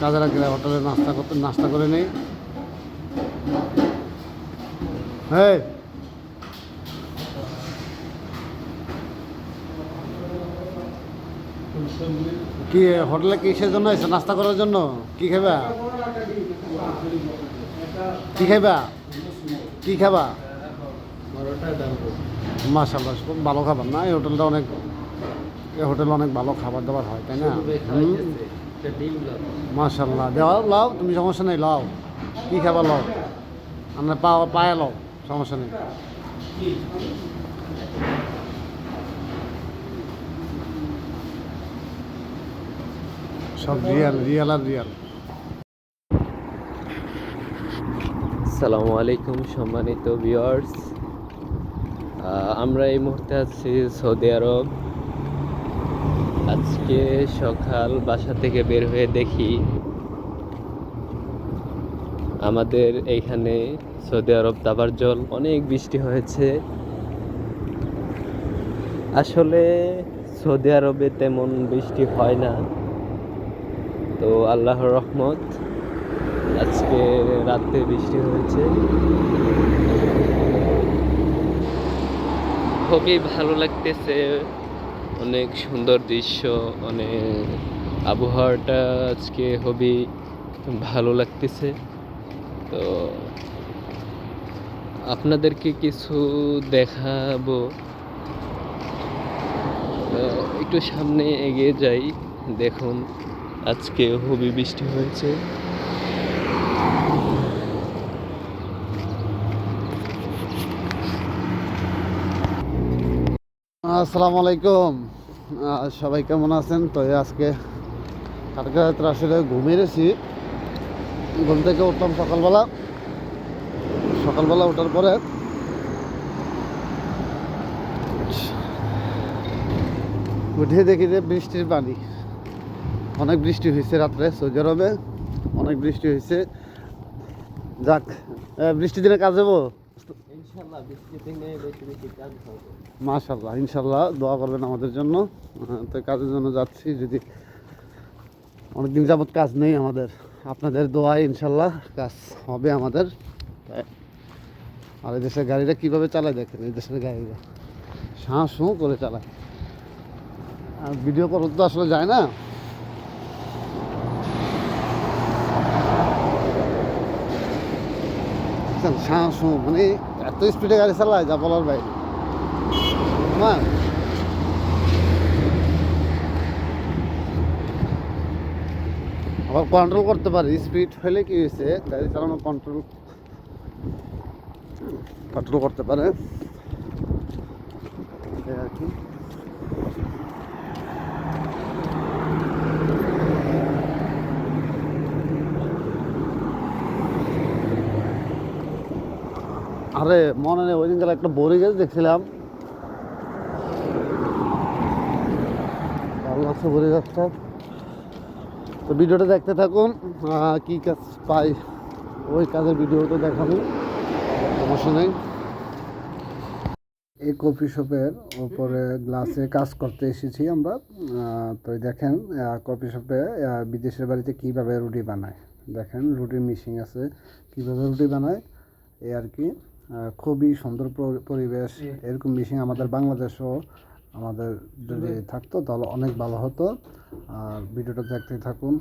কাজেরা গেলে হোটেলে নাস্তা করতে, নাস্তা করে নেই। হ্যাঁ কি, হোটেলে কিসের জন্য এসে নাস্তা করার জন্য? কি খাবা কি খাইবা? কি খাবা? মাশাল্লাহ খুব ভালো খাবার না? এই হোটেলটা অনেক, এই হোটেলে অনেক ভালো খাবার দাবার হয়, তাই না? মাশাল্লাহ দেওয়া লাও তুমি সমস্যা নেই লাও। কি খাবা লাও? আমরা পা পায়ে লাও সমস্যা নেই। সব রিয়াল রিয়াল আর রিয়াল। আসসালামু আলাইকুম সম্মানিত ভিউয়ার্স। আমরা এই মুহূর্তে আছি সৌদি আরব। আজকে সকাল বাসা থেকে বের হয়ে দেখি আমাদের এইখানে সৌদি আরব দাবার জল অনেক বৃষ্টি হয়েছে। আসলে সৌদি আরবে তেমন বৃষ্টি হয় না। তো আল্লাহর রহমত, আজকে রাতে বৃষ্টি হয়েছে। খুবই ভালো লাগতেছে। অনেক সুন্দর দৃশ্য, অনেক আবহাওয়াটা আজকে হবি, ভালো লাগতেছে। তো আপনাদেরকে কিছু দেখাবো। একটু সামনে এগিয়ে যাই, দেখুন আজকে হবি বৃষ্টি হয়েছে। আসসালামু আলাইকুম। সবাই কেমন আছেন? তো আজকে কালকে রাত্রে আসলে ঘুমিয়ে গেছি ঘুম থেকে উঠলাম সকালবেলা। সকালবেলা ওঠার পরে উঠে দেখি যে বৃষ্টির পানি। অনেক বৃষ্টি হয়েছে রাত্রে, সৌদি আরবে। অনেক বৃষ্টি হয়েছে। যাক বৃষ্টির দিনে কাজ যাব মাশাল্লাহ ইনশাল্লাহ দোয়া করবেন আমাদের জন্য। তো কাজের জন্য যাচ্ছি, যদি অনেকদিন যাবত কাজ নেই আমাদের। আপনাদের দোয়ায় ইনশাল্লাহ কাজ হবে আমাদের। আর এই দেশের গাড়িটা কীভাবে চালায় দেখেন? এই দেশের গাড়িটা শাঁ শুঁ করে চালায়। আর ভিডিও করতে তো আসলে যায় না। শাঁ শুঁ মানে এত স্পিডে গাড়ি চালায়, যা বলার বাইরে। মা আবার কন্ট্রোল করতে পারি স্পিড হলে কি হয়েছে? গাড়ি চালানো কন্ট্রোল কন্ট্রোল করতে পারে। আর কি। আরে মনে নেই, ওই দিন গেলে একটা বড়ি গাছ দেখছিলাম। ভালো লাগছে বড়ি গাছটা। তো ভিডিওটা দেখতে থাকুন কি কাজ পাই, ওই কাজের ভিডিওটা দেখাবো, সমস্যা নেই। এই কফি শপের ওপরে গ্লাসে কাজ করতে এসেছি আমরা তো দেখেন কফি শপে বিদেশের বাড়িতে কীভাবে রুটি বানায়। দেখেন, রুটির মিশিং আছে, কীভাবে রুটি বানায়, এই আর কি। খুবই সুন্দর পরিবেশ। এরকম মেশিন আমাদের বাংলাদেশও আমাদের যদি থাকতো তাহলে অনেক ভালো হতো। আর ভিডিওটা দেখতে থাকুন।